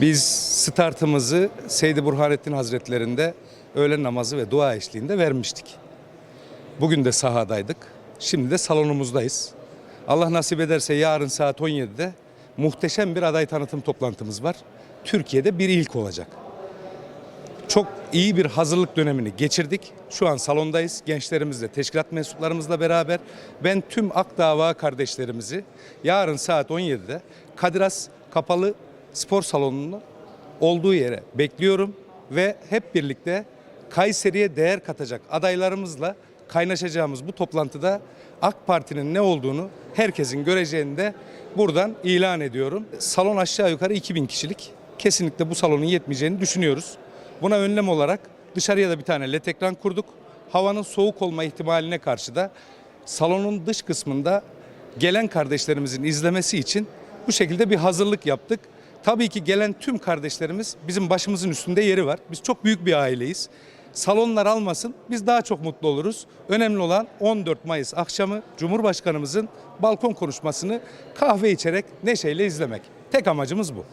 Biz startımızı Seydi Burhanettin Hazretlerinde öğlen namazı ve dua eşliğinde vermiştik. Bugün de sahadaydık. Şimdi de salonumuzdayız. Allah nasip ederse yarın saat 17'de muhteşem bir aday tanıtım toplantımız var. Türkiye'de bir ilk olacak. Çok iyi bir hazırlık dönemini geçirdik. Şu an salondayız. Gençlerimizle, teşkilat mensuplarımızla beraber ben tüm Akdava kardeşlerimizi yarın saat 17'de Kadiras Kapalı Spor Salonu'nun olduğu yere bekliyorum ve hep birlikte Kayseri'ye değer katacak adaylarımızla kaynaşacağımız bu toplantıda AK Parti'nin ne olduğunu herkesin göreceğini de buradan ilan ediyorum. Salon aşağı yukarı 2000 kişilik. Kesinlikle bu salonun yetmeyeceğini düşünüyoruz. Buna önlem olarak dışarıya da bir tane led ekran kurduk. Havanın soğuk olma ihtimaline karşı da salonun dış kısmında gelen kardeşlerimizin izlemesi için bu şekilde bir hazırlık yaptık. Tabii ki gelen tüm kardeşlerimiz bizim başımızın üstünde yeri var. Biz çok büyük bir aileyiz. Salonlar almasın biz daha çok mutlu oluruz. Önemli olan 14 Mayıs akşamı Cumhurbaşkanımızın balkon konuşmasını kahve içerek neşeyle izlemek. Tek amacımız bu.